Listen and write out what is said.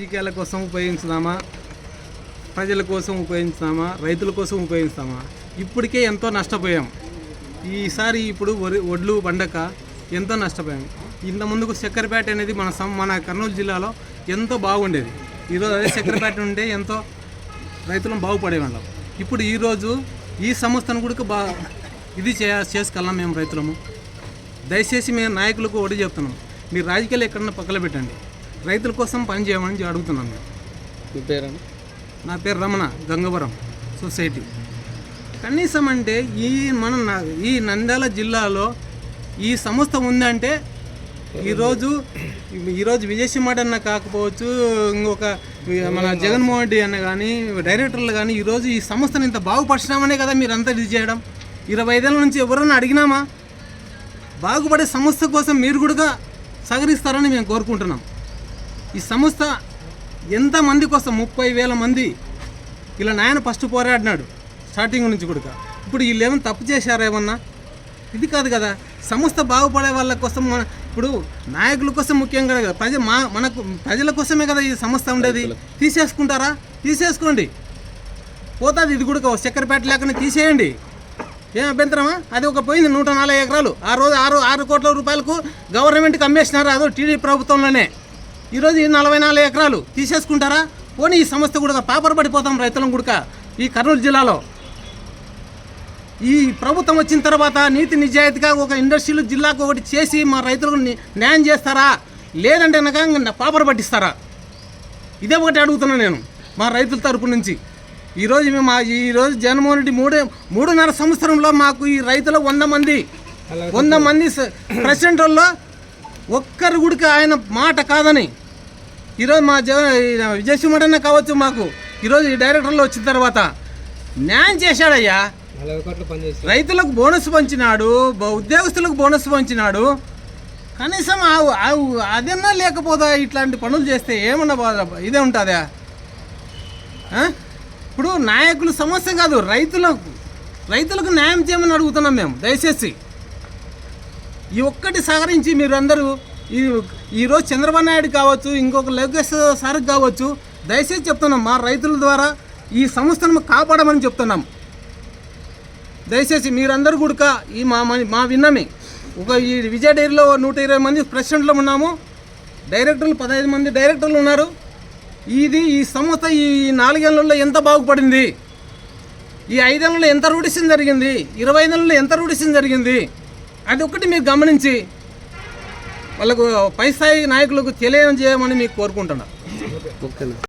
రాజకీయాల కోసం ఉపయోగించుదామా? ప్రజల కోసం ఉపయోగించుదామా? రైతుల కోసం ఉపయోగిస్తామా ఇప్పటికే ఎంతో నష్టపోయాం. ఈసారి ఇప్పుడు వరి వడ్లు పండక ఎంతో నష్టపోయాం. ఇంత ముందుకు చక్కెరపేట అనేది మన సం మన కర్నూలు జిల్లాలో ఎంతో బాగుండేది. ఈరోజు అదే చక్కెరపేట ఉంటే ఎంతో రైతులను బాగుపడేవాళ్ళం. ఇప్పుడు ఈరోజు ఈ సంస్థను కూడా బా ఇది చే చేసుకెళ్ళాం మేము రైతులము? దయచేసి మేము నాయకులకు ఒకటి చెప్తున్నాం. మీరు రాజకీయాలు ఎక్కడన్నా పక్కన పెట్టండి. రైతుల కోసం పని చేయమని అడుగుతున్నాం మేము మీ పేరు? నా పేరు రమణ గంగవరం సొసైటీ. కనీసం అంటే ఈ మన న- ఈ నంద్యాల జిల్లాలో ఈ సంస్థ ఉందంటే ఈరోజు ఈరోజు విజయసింహ అన్న కాకపోవచ్చు ఇంకొక మన జగన్మోహన్ రెడ్డి అన్న కానీ డైరెక్టర్లు కానీ ఈరోజు ఈ సంస్థను ఇంత బాగుపరిచినామనే కదా మీరు అంతా ఇది చేయడం. ఇరవై ఐదేళ్ళ నుంచి ఎవరన్నా అడిగినామా? బాగుపడే సంస్థ కోసం మీరు కూడా సహకరిస్తారని మేము కోరుకుంటున్నాం. ఈ సంస్థ ఎంతమంది కోసం ముప్పై వేల మంది ఇలా నాయన ఫస్ట్ పోరాడినాడు స్టార్టింగ్ నుంచి కూడా. ఇప్పుడు వీళ్ళు ఏమైనా తప్పు చేశారా ఏమన్నా? ఇది కాదు కదా. సంస్థ బాగుపడే వాళ్ళ కోసం మన ఇప్పుడు నాయకుల కోసం ముఖ్యంగా కదా. ప్రజ మా మనకు ప్రజల కోసమే కదా ఈ సంస్థ ఉండేది. తీసేసుకుంటారా? తీసేసుకోండి. పోతుంది ఇది కూడా చక్కెరపేట లేకనే తీసేయండి. ఏం అభ్యంతరమా? అది ఒక పోయింది నూట నలభై ఎకరాలు. ఆ రోజు ఆరు ఆరు కోట్ల రూపాయలకు గవర్నమెంట్కి అమ్మేసినారు. అదో టీడీ ప్రభుత్వంలోనే. ఈరోజు ఈ నలభై నాలుగు ఎకరాలు తీసేసుకుంటారా? పోనీ ఈ సంస్థ కూడా పాపర పడిపోతాం రైతులం గుడక. ఈ కర్నూలు జిల్లాలో ఈ ప్రభుత్వం వచ్చిన తర్వాత నీతి నిజాయితీగా ఒక ఇండస్ట్రీలు జిల్లాకు ఒకటి చేసి మా రైతులకు న్యాయం చేస్తారా? లేదంటే కనుక పాపర పట్టిస్తారా? ఇదే ఒకటి అడుగుతున్నా నేను మా రైతుల తరపు నుంచి. ఈరోజు మేము ఈరోజు జగన్మోహన్ రెడ్డి మూడే మూడున్నర సంవత్సరంలో మాకు ఈ రైతులు వంద మంది వంద మంది స- ప్రెసిడెంట్లో ఒక్కరు గుడికి ఆయన మాట కాదని. ఈరోజు మా జగ విజయసింహడన్న కావచ్చు మాకు. ఈరోజు ఈ డైరెక్టర్లు వచ్చిన తర్వాత న్యాయం చేశాడయ్యా. రైతులకు బోనస్ పంచినాడు ఉద్యోగస్తులకు బోనస్ పంచినాడు. కనీసం అదన్నా లేకపోతే ఇట్లాంటి పనులు చేస్తే ఏమన్నా బాధ ఇదే ఉంటుందా? ఇప్పుడు నాయకుల సమస్య కాదు రైతులకు రైతులకు న్యాయం చేయమని అడుగుతున్నాం మేము దయచేసి. ఈ ఒక్కటి సహకరించి మీరందరూ ఈ ఈరోజు చంద్రబాబు నాయుడు కావచ్చు ఇంకొక లోకేష్ సార్ కావచ్చు దయచేసి చెప్తున్నాం మా రైతుల ద్వారా ఈ సంస్థను కాపాడమని చెప్తున్నాం. దయచేసి మీరందరూ కూడా ఈ మా మా విన్నమే. ఒక ఈ విజయ డైరీలో నూట ఇరవై మంది ప్రెసిడెంట్లు ఉన్నాము. డైరెక్టర్లు పదహైదు మంది డైరెక్టర్లు ఉన్నారు. ఇది ఈ సంస్థ ఈ నాలుగేళ్ళలో ఎంత బాగుపడింది? ఈ ఐదేళ్ళలో ఎంత రూడిషన్ జరిగింది? ఇరవై ఐదేళ్ళలో ఎంత రూడిషన్ జరిగింది? అది ఒకటి మీరు గమనించి వాళ్ళకు పై స్థాయి నాయకులకు తెలియజేయమని మీకు కోరుకుంటున్నా. ఓకేనా?